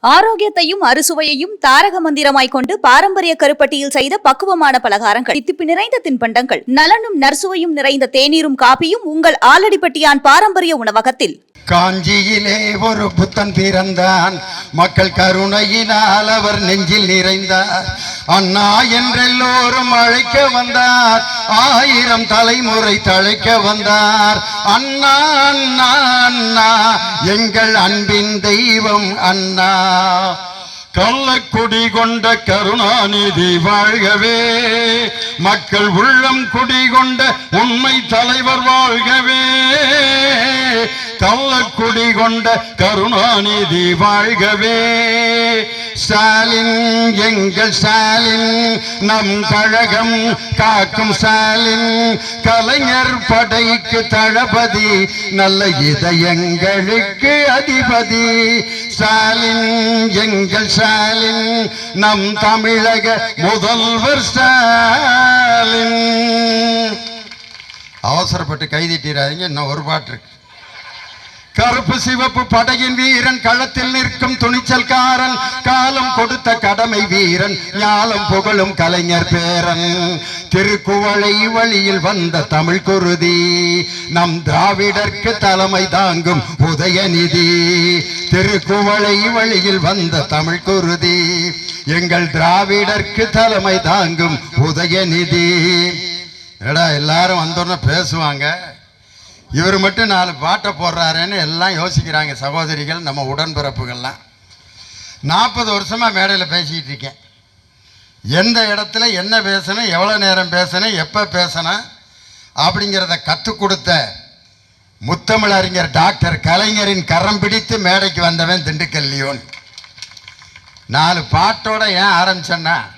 ஆரோக்கியத்தையும் அறுசுவையையும் தாரக மந்திரமாய் கொண்டு பாரம்பரிய கருப்பட்டியில் செய்த பக்குவமான பலகாரங்கள். தித்திப்பு நிறைந்த தின்பண்டங்கள். நலனும் நர்சுவையும் நிறைந்த தேநீரும் காபியும் உங்கள் ஆலடிப்பட்டியான் பாரம்பரிய உணவகத்தில். காஞ்சியிலே ஒரு புத்தன் பிறந்தான். மக்கள் கருணையினால் அவர் நெஞ்சில் நிறைந்தார். அண்ணா என்றெல்லோரும் அழைக்க வந்தார். ஆயிரம் தலைமுறை தழைக்க வந்தார். அண்ணா அண்ணா எங்கள் அன்பின் தெய்வம் அண்ணா. கள்ளக்குடி கொண்ட கருணாநிதி வாழ்கவே. மக்கள் உள்ளம் குடி கொண்ட உண்மை தலைவர் வாழ்கவே. கள்ளக்குடி கொண்ட கருணாநிதி வாழ்கவே. ஸ்டாலின் எங்கள் ஸ்டாலின் நம் கழகம் காக்கும் ஸ்டாலின் கலைஞர் படைக்கு தளபதி நல்ல இதயங்களுக்கு அதிபதி. ஸ்டாலின் எங்கள் ஸ்டாலின் நம் தமிழக முதல்வர் ஸ்டாலின். அவசரப்பட்டு கைதிட்டிடாதீங்க இன்னும் ஒரு பாட்டு இருக்கு. கருப்பு சிவப்பு படையின் வீரன் களத்தில் நிற்கும் துணிச்சல்காரன் காலம் கொடுத்த கடமை வீரன் ஞாலம் புகழும் கலைஞர் பேரன். திருக்குவளை வழியில் வந்த தமிழ் குருதி நம் திராவிடர்க்கு தலைமை தாங்கும் உதயநிதி. திருக்குவளை வழியில் வந்த தமிழ் குருதி எங்கள் திராவிடர்க்கு தலைமை தாங்கும் உதயநிதி எடா எல்லாரும் வந்தோன்னு பேசுவாங்க. இவர் மட்டும் நாலு பாட்டை போடுறாருன்னு எல்லாம் யோசிக்கிறாங்க சகோதரிகள் நம்ம உடன்பிறப்புகள்லாம். நாற்பது வருஷமாக மேடையில் பேசிக்கிட்டு இருக்கேன். எந்த இடத்துல என்ன பேசணும் எவ்வளோ நேரம் பேசணும் எப்போ பேசணும் அப்படிங்கிறத கற்றுக் கொடுத்த முத்தமிழறிஞர் டாக்டர் கலைஞரின் கரம் பிடித்து மேடைக்கு வந்தவன் திண்டுக்கல் லியோன். நாலு பாட்டோட ஏன் ஆரம்பிச்சேன்னா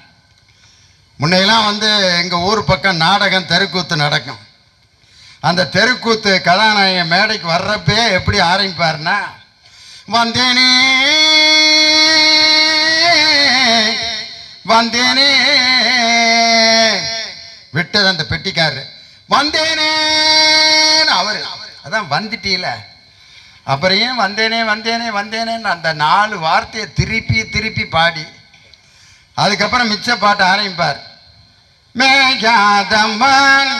முன்னையெல்லாம் வந்து எங்கள் ஊர் பக்கம் நாடகம் தெருக்கூத்து நடக்கும். அந்த தெருக்கூத்து கதாநாயகன் மேடைக்கு வர்றப்பே எப்படி ஆரம்பிப்பாருன்னா வந்தேனே வந்தேனே. விட்டது அந்த பெட்டிக்காரர். வந்தேனே அவர். அதான் வந்துட்டீல. அப்புறம் ஏன் வந்தேனே வந்தேனே வந்தேனேன்னு அந்த நாலு வார்த்தையை திருப்பி திருப்பி பாடி அதுக்கப்புறம் மிச்ச பாட்டு ஆரம்பிப்பார். மேகாதம்மன்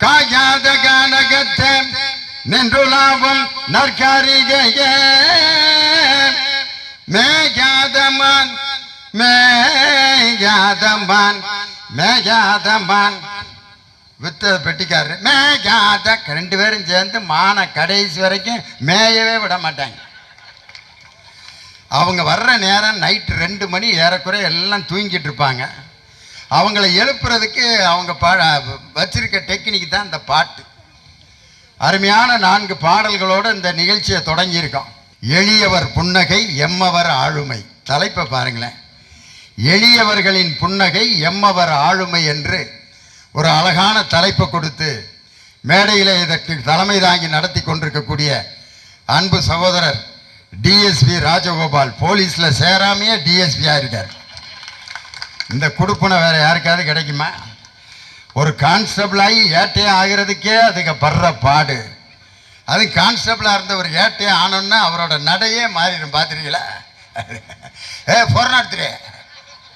காயாத கானகத்தை நின்று லாபம் நற்காரிகைய. மேகாதமான் மேகாதமான் மேகாதமன் வித்த பெட்டிக்காரரு. மேகாத ரெண்டு பேரும் சேர்ந்து மான கடைசி வரைக்கும் மேயவே விட மாட்டாங்க. அவங்க வர்ற நேரம் நைட்டு ரெண்டு மணி ஏறக்குறைய எல்லாம் தூங்கிட்டு இருப்பாங்க. அவங்கள எழுப்புறதுக்கு அவங்க பா வச்சிருக்க டெக்னிக் தான் இந்த பாட்டு. அருமையான நான்கு பாடல்களோடு இந்த நிகழ்ச்சியை தொடங்கியிருக்கோம். எளியவர் புன்னகை எம்மவர் ஆளுமை. தலைப்பை பாருங்களேன். எளியவர்களின் புன்னகை எம்மவர் ஆளுமை என்று ஒரு அழகான தலைப்பை கொடுத்து மேடையில் இதற்கு தலைமை தாங்கி நடத்தி கொண்டிருக்கக்கூடிய அன்பு சகோதரர் டிஎஸ்பி ராஜகோபால். போலீஸில் சேராமையே டிஎஸ்பியாக இருக்கார் இந்த குடுப்பனை வேறு யாருக்காவது கிடைக்குமா? ஒரு கான்ஸ்டபிள் ஆகி ஏட்டையே ஆகிறதுக்கே அதுக்கு படுற பாடு. அது கான்ஸ்டபிளாக இருந்த ஒரு ஏட்டையே ஆனோன்னா அவரோட நடையே மாறிடும் பார்த்துருக்கீங்களா ஏ பொருளாத்துரு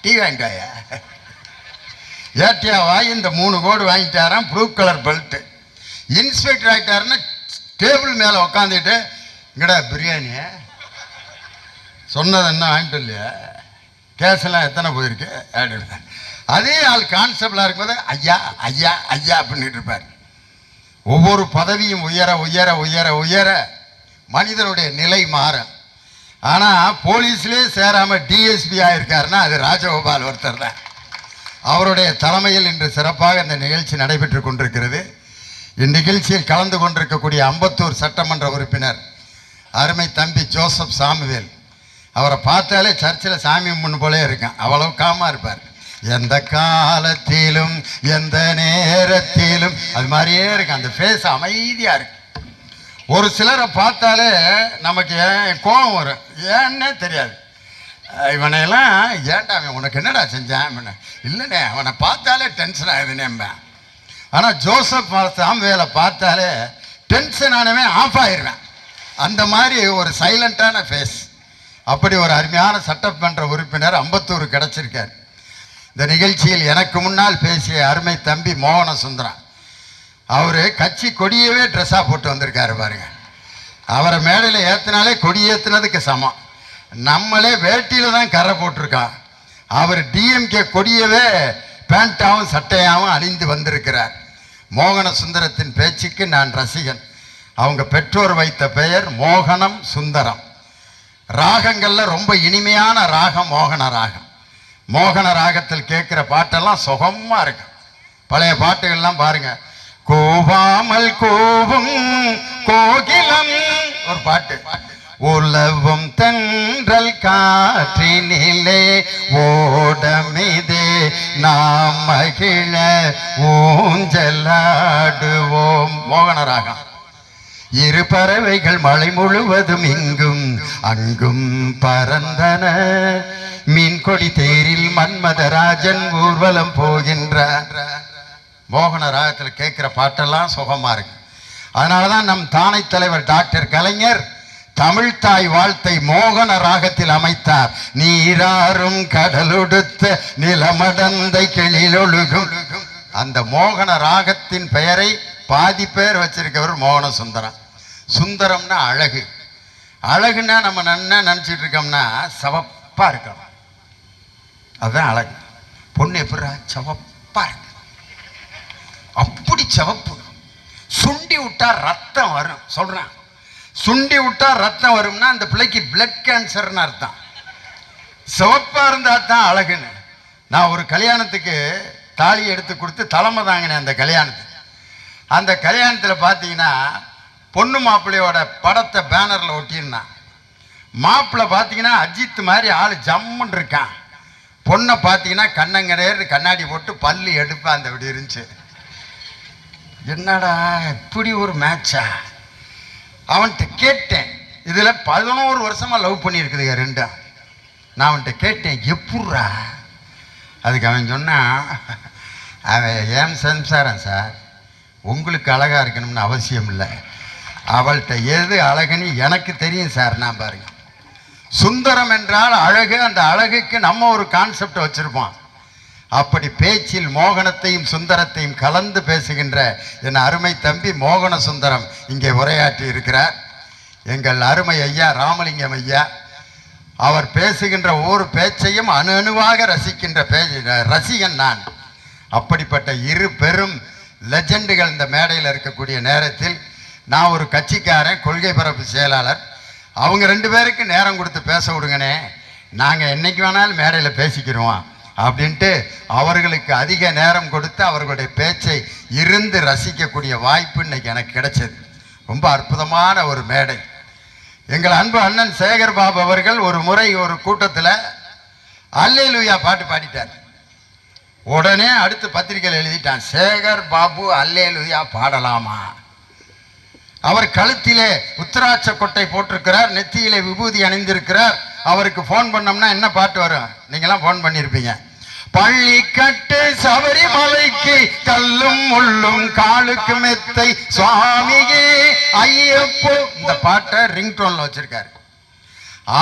டீ வாங்கிட்டு வாயா? ஏட்டையா வாங்கி இந்த மூணு கோடு வாங்கிட்டாராம் ப்ளூ கலர் பெல்ட்டு இன்ஸ்பெக்டர் ஆகிட்டாருன்னு டேபிள் மேலே உக்காந்துட்டு இங்கடா பிரியாணி. சொன்னது என்ன வாங்கிட்டு இல்லையா கேஸ்லாம் எத்தனை போயிருக்கு? அப்படின்னு. அதே ஆள் கான்ஸ்டபிளாக இருக்கும்போது ஐயா ஐயா ஐயா அப்படின்ட்டு இருப்பார். ஒவ்வொரு பதவியும் உயர உயர உயர உயர மனிதனுடைய நிலை மாறும் ஆனால் போலீஸ்லேயே சேராமல் டிஎஸ்பி ஆகிருக்காருன்னா அது ராஜகோபால் ஒருத்தர் தான் அவருடைய தலைமையில் இன்று சிறப்பாக இந்த நிகழ்ச்சி நடைபெற்று கொண்டிருக்கிறது. இந்நிகழ்ச்சியில் கலந்து கொண்டிருக்கக்கூடிய அம்பத்தூர் சட்டமன்ற உறுப்பினர் அருமை தம்பி ஜோசப் சாமுவேல். அவரை பார்த்தாலே சர்ச்சில் சாமி முன் போலே இருக்கான். அவ்வளவு காமாக இருப்பார். எந்த காலத்திலும் எந்த நேரத்திலும். அது மாதிரியே இருக்கு. அந்த ஃபேஸ் அமைதியாக இருக்கு. ஒரு சிலரை பார்த்தாலே நமக்கு ஏன் கோபம் வரும்? ஏன்னே தெரியாது. இவனையெல்லாம் ஏன்டா அவன்? உனக்கு என்னடா செஞ்சான்? இவனை இல்லைண்ணே அவனை பார்த்தாலே டென்ஷன் ஆகுதுனேம்பேன் ஆனால் ஜோசப் சாம்வேலை பார்த்தாலே டென்ஷன் ஆனவே ஆஃப் ஆயிடுவேன் அந்த மாதிரி ஒரு சைலண்ட்டான ஃபேஸ் அப்படி ஒரு அருமையான சட்டமன்ற உறுப்பினர் அம்பத்தூர் கிடச்சிருக்கார். இந்த நிகழ்ச்சியில் எனக்கு முன்னால் பேசிய அருமை தம்பி மோகன சுந்தரம் அவர் கட்சி கொடியவே ட்ரெஸ்ஸாக போட்டு வந்திருக்காரு பாருங்க. அவரை மேடையில் ஏற்றினாலே கொடி ஏற்றுனதுக்கு சமம். நம்மளே வேட்டியில் தான் கரை போட்டிருக்கான் அவர் டிஎம்கே கொடியவே பேண்டாவும் சட்டையாகவும் அணிந்து வந்திருக்கிறார். மோகன சுந்தரத்தின் பேச்சுக்கு நான் ரசிகன். அவங்க பெற்றோர் வைத்த பெயர் மோகனம் சுந்தரம். ராகங்களில் ரொம்ப இனிமையான ராகம் மோகன ராகம். மோகன ராகத்தில் கேட்குற பாட்டெல்லாம் சுகமாக இருக்கும் பழைய பாட்டுகள்லாம் பாருங்க. கோவாமல் கோவும் கோகிலம் ஒரு பாட்டு பாட்டு. உலவும் தென்றல் காற்றினிலே ஓடமிதே நாம் மகிழ ஊஞ்சலாடுவோம். மோகனராகம். இரு பறவைகள் மலை முழுவதும் இங்கும் அங்கும் பறந்தன. மீன்கொடி தேரில் மன்மதராஜன் ஊர்வலம் போகின்றார். மோகன ராகத்தில் கேட்குற பாட்டெல்லாம் சுகமாக இருக்கு. அதனாலதான் நம் தானை தலைவர் டாக்டர் கலைஞர் தமிழ்தாய் வாழ்த்தை மோகன ராகத்தில் அமைத்தார். நீராறும் கடலுடுத்த நிலமடந்தை கிளிலொழுகும். அந்த மோகன ராகத்தின் பெயரை பாதி பேர் வச்சிருக்கவர் மோகன சுந்தரம் சுந்தரம்னா அழகு. அழகுன்னா நம்ம நன்னா நினச்சிட்டு இருக்கோம்னா சவப்பாக இருக்கணும் அதுதான் அழகு. பொண்ணு எப்படா சவப்பாக இருக்கு. அப்படி சிவப்பு. சுண்டி விட்டா ரத்தம் வரும். சொல்கிறேன் சுண்டி விட்டா ரத்தம் வரும்னா அந்த பிள்ளைக்கு பிளட் கேன்சர்னு அர்த்தம். சிவப்பா இருந்தா தான் அழகுன்னு. நான் ஒரு கல்யாணத்துக்கு தாலி எடுத்து கொடுத்து தலைமை தாங்கினேன் அந்த கல்யாணத்துக்கு. அந்த கல்யாணத்தில் பார்த்தீங்கன்னா பொண்ணு மாப்பிள்ளையோட படத்தை பேனரில் ஒட்டியிருந்தான். மாப்பிள்ளை பார்த்தீங்கன்னா அஜித் மாதிரி ஆள் ஜம்முன்னு இருக்கான். பொண்ணை பார்த்தீங்கன்னா கண்ணங்கரையர் கண்ணாடி போட்டு பல்லு எடுப்பேன் அந்த இப்படி இருந்துச்சு என்னடா இப்படி ஒரு மேட்சா அவன்கிட்ட கேட்டேன் இதில் பதினோரு வருஷமாக லவ் பண்ணியிருக்குதுங்க ரெண்டும். நான் அவன்கிட்ட கேட்டேன் எப்புட்றா? அதுக்கு அவன் சொன்னான் அவன் ஏன் சம்சாரம் சார்? உங்களுக்கு அழகாக இருக்கணும்னு அவசியம் இல்லை. அவள்கிட்ட எது அழகுன்னு எனக்கு தெரியும் சார் நான் பாருங்க. சுந்தரம் என்றால் அழகு அந்த அழகுக்கு நம்ம ஒரு கான்செப்டை வச்சுருப்போம். அப்படி பேச்சில் மோகனத்தையும் சுந்தரத்தையும் கலந்து பேசுகின்ற என் அருமை தம்பி மோகன சுந்தரம் இங்கே உரையாற்றி இருக்கிறார். எங்கள் அருமை ஐயா ராமலிங்கம் ஐயா அவர் பேசுகின்ற ஒவ்வொரு பேச்சையும் அணு அணுவாக ரசிக்கின்ற பே ரசிகன் நான். அப்படிப்பட்ட இரு பெரும் லெஜண்டுகள் இந்த மேடையில் இருக்கக்கூடிய நேரத்தில் நான் ஒரு கட்சிக்காரன் கொள்கை பரப்பு செயலாளர். அவங்க ரெண்டு பேருக்கு நேரம் கொடுத்து பேச விடுங்கண்ணே. நாங்கள் என்னைக்கு வேணாலும் மேடையில் பேசிக்கிறோம் அப்படின்ட்டு அவர்களுக்கு அதிக நேரம் கொடுத்து அவர்களுடைய பேச்சை இருந்து ரசிக்கக்கூடிய வாய்ப்பு இன்னைக்கு எனக்கு கிடைச்சது. ரொம்ப அற்புதமான ஒரு மேடை. எங்கள் அன்பு அண்ணன் சேகர் பாபு அவர்கள் ஒரு முறை ஒரு கூட்டத்தில் அல்லே லூயா பாட்டு பாடிட்டார். உடனே அடுத்து பத்திரிகையில் எழுதிட்டான் சேகர் பாபு அல்லே லூயா பாடலாமா? அவர் கழுத்திலே உத்தராட்ச கொட்டை போட்டிருக்கிறார் நெத்தியிலே விபூதி அணிந்திருக்கிறார் அவருக்கு ஃபோன் பண்ணோம்னா என்ன பாட்டு வரும்? நீங்களாம் ஃபோன் பண்ணியிருப்பீங்க பள்ளிக்கட்டு சபரிமலைக்கு கல்லும் முள்ளும் காலுக்கு மெத்தை சுவாமியே ஐயப்போ. இந்த பாட்டை ரிங்டோன்ல வச்சிருக்காரு.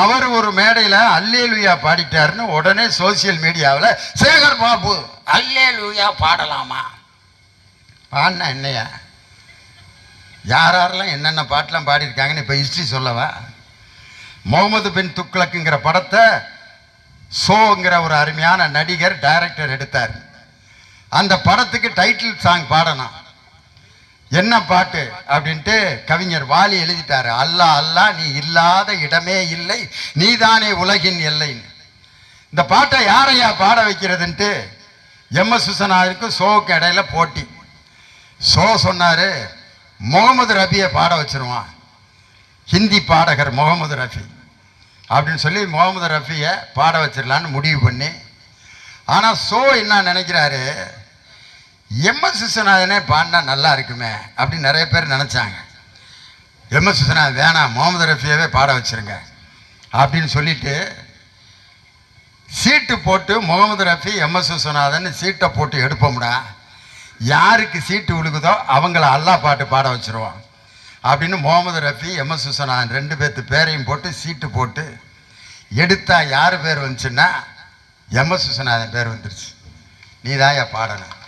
அவர் ஒரு மேடையில் அல்லேலுயா பாடிட்டாருன்னு உடனே சோசியல் மீடியாவில் சேகர் பாபு அல்லேலுயா பாடலாமா? பாடினா என்னையா? யார் யாரெல்லாம் என்னென்ன பாட்டெலாம் பாடியிருக்காங்கன்னு இப்போ ஹிஸ்ட்ரி சொல்லவா? முகமது பின் துக்ளக்குங்கிற படத்தை ஷோங்கிற ஒரு அருமையான நடிகர் டைரக்டர் எடுத்தார். அந்த படத்துக்கு டைட்டில் சாங் பாடணும். என்ன பாட்டு அப்படின்ட்டு கவிஞர் வாலி எழுதிட்டாரு. அல்லா அல்லா நீ இல்லாத இடமே இல்லை நீதானே உலகின் எல்லைன்னு. இந்த பாட்டை யாரையா பாட வைக்கிறதுன்ட்டு எம் எஸ் சுசனாருக்கும் சோவுக்கு இடையில போட்டி. ஷோ சொன்னார் முகமது ரபியை பாட வச்சிருவான். ஹிந்தி பாடகர் முகமது ரஃபி. அப்படின்னு சொல்லி முகமது ரஃபியை பாட வச்சிடலான்னு முடிவு பண்ணி ஆனால் ஸோ என்ன நினைக்கிறாரு? எம்எஸ் விஸ்வநாதனே பாடினா நல்லா இருக்குமே அப்படின்னு நிறைய பேர் நினச்சாங்க. எம்எஸ் விஸ்வநாதன் வேணாம் முகமது ரஃபியவே பாட வச்சிருங்க. அப்படின்னு சொல்லிட்டு சீட்டு போட்டு முகமது ரஃபி எம்எஸ் விஸ்வநாதன் சீட்டை போட்டு எடுப்போம்டா. யாருக்கு சீட்டு விழுகுதோ அவங்கள அல்லா பாட்டு பாட வச்சுருவோம் அப்படின்னு முகமது ரஃபி எம்எஸ் விஸ்வநாதன் ரெண்டு பேர்த்து பேரையும் போட்டு சீட்டு போட்டு எடுத்தால் யார் பேர் வந்துச்சுன்னா எம்எஸ் விஸ்வநாதன் பேர் வந்துருச்சு. நீதாயா பாடணும்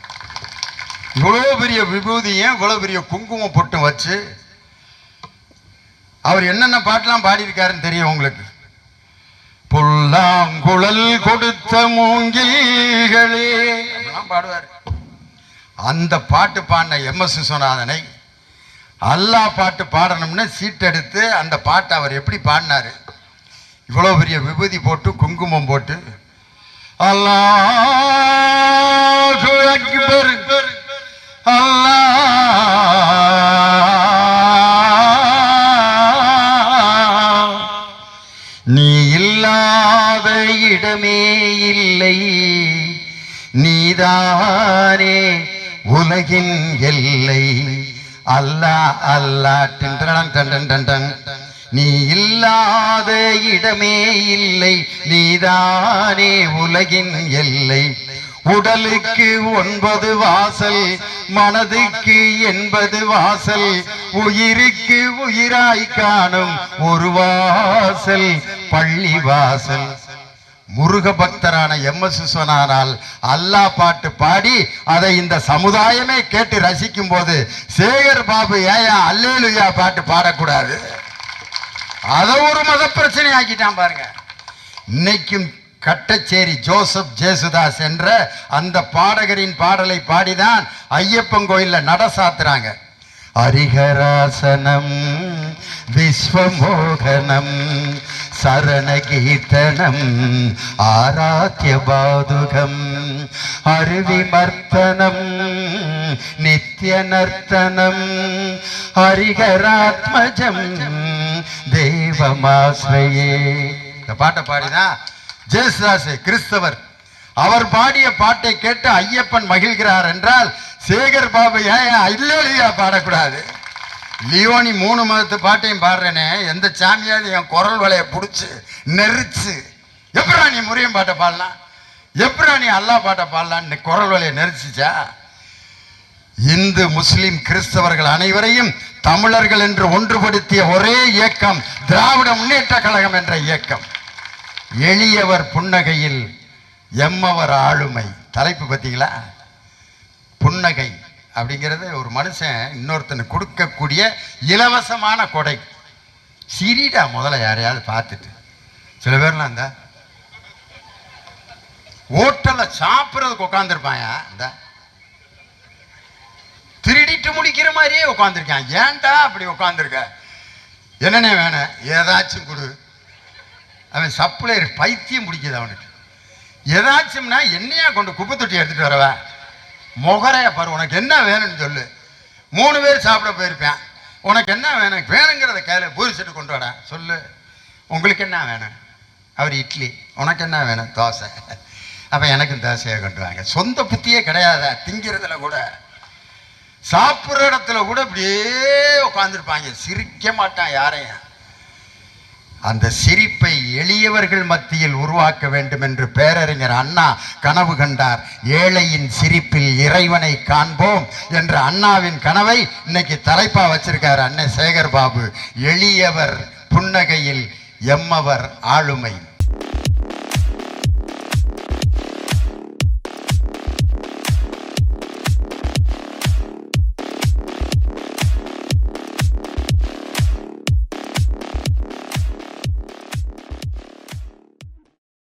இவ்வளோ பெரிய விபூதியும் இவ்வளோ பெரிய குங்குமம் பொட்டும் வச்சு அவர் என்னென்ன பாட்டெலாம் பாடியிருக்காருன்னு தெரியும் உங்களுக்கு? புல்லாங்குழல் கொடுத்த மூங்கில்களே. பாடுவார். அந்த பாட்டு பாடின எம்எஸ் விஸ்வநாதனை அல்லாஹ் பாட்டு பாடணும்னு சீட்டெடுத்து அந்த பாட்டை அவர் எப்படி பாடினாரு? இவ்வளோ பெரிய விபூதி போட்டு குங்குமம் போட்டு. அல்லாஹு அல்லா அல்லாஹ். நீ இல்லாத இடமே இல்லை நீதானே உலகின் எல்லை. அல்லா அல்லா டின்றடன் டன் டன். நீ இல்லாத இடமே இல்லை நீதானே உலகின் எல்லை. உடலுக்கு ஒன்பது வாசல் மனதுக்கு எண்பது வாசல் உயிருக்கு உயிராய் காணும் ஒரு வாசல் பள்ளி வாசல். முருக பக்தரான எம் எஸ் விஸ்வநாதனால் அல்லாஹ் பாட்டு பாடி அதை இந்த சமுதாயமே கேட்டு ரசிக்கும் போது சேகர் பாபு ஏயா அல்லேலுயா பாட்டு பாடக்கூடாது. அதை ஒரு மத பிரச்சனை ஆக்கிட்டான் பாருங்க. இன்னைக்கும் கட்டச்சேரி ஜோசப் ஜேசுதாஸ் என்ற அந்த பாடகரின் பாடலை பாடிதான் ஐயப்பன் கோயிலில் நட சாத்துறாங்க. ஹரிஹராசனம் விஸ்வமோகனம் சரணகீர்த்தனம் ஆராத்திய பாதுகம் அருவிமர்த்தனம் நித்ய நர்த்தனம் ஹரிகராத்மஜம் தேவமாஸ்ரயே இந்த பாட்டை பாடிதான் ஜேசுதாஸ் கிறிஸ்தவர். அவர் பாடிய பாட்டை கேட்டு ஐயப்பன் மகிழ்கிறார் என்றால் சேகர் பாபு ஏன் இல்லையா பாடக்கூடாது? லியோனி மூணு மதத்து பாட்டையும் பாடுறேனே எந்த சாமியாவது என் குரல் வலையை பிடிச்சி நெரிச்சு எப்படா நீ முறையும் பாட்டை பாடலாம்? எப்படா நீ அல்லா பாட்டை பாடலான்னு குரல் வலையை நெரிச்சிச்சா? இந்து முஸ்லிம் கிறிஸ்தவர்கள் அனைவரையும் தமிழர்கள் என்று ஒன்றுபடுத்திய ஒரே இயக்கம் திராவிட முன்னேற்ற கழகம் என்ற இயக்கம். எளியவர் புன்னகையில் எம்மவர் ஆளுமை. தலைப்பு பார்த்தீங்களா? புன்னகை. அப்படிங்கிறது ஒரு மனுஷன் இன்னொருத்தனுக்கு கொடுக்கக்கூடிய இலவசமான கொடை. சிரிடா முதல்ல யாரையாவது பார்த்துட்டு. சில பேர்லாம் இந்த ஹோட்டலில் சாப்பிட்றதுக்கு உட்காந்துருப்பாயா இந்த திருடிட்டு முடிக்கிற மாதிரியே உட்காந்துருக்கான் ஏன்டா அப்படி உட்காந்துருக்க என்னென்ன வேணும் ஏதாச்சும் கொடு. அவன் சப்ளையர் பைத்தியம் பிடிக்குது அவனுக்கு. ஏதாச்சும்னா என்னையா கொண்டு குப்பை தொட்டி எடுத்துகிட்டு வரவ? முகரைய பாரு உனக்கு என்ன வேணும்னு சொல்லு. மூணு பேர் சாப்பிட போயிருப்பேன். உனக்கு என்ன வேணும்? வேணுங்கிறத கையில் பூரி செட்டு கொண்டு வர சொல்லு. உங்களுக்கு என்ன வேணும்? அவர் இட்லி. உனக்கு என்ன வேணும்? தோசை. அப்போ எனக்கும் தோசையை கொண்டு வாங்க. சொந்த புத்தியே கிடையாதா? திங்கிறதுல கூட. சாப்பிட்ற இடத்துல கூட இப்படியே உட்காந்துருப்பாங்க சிரிக்க மாட்டான் யாரையும். அந்த சிரிப்பை எளியவர்கள் மத்தியில் உருவாக்க வேண்டும் என்று பேரறிஞர் அண்ணா கனவு கண்டார். ஏழையின் சிரிப்பில் இறைவனை காண்போம் என்ற அண்ணாவின் கனவை இன்னைக்கு தலைப்பா வச்சிருக்கார் அண்ணன் சேகர் பாபு. எளியவர் புன்னகையில் எம்மவர் ஆளுமை.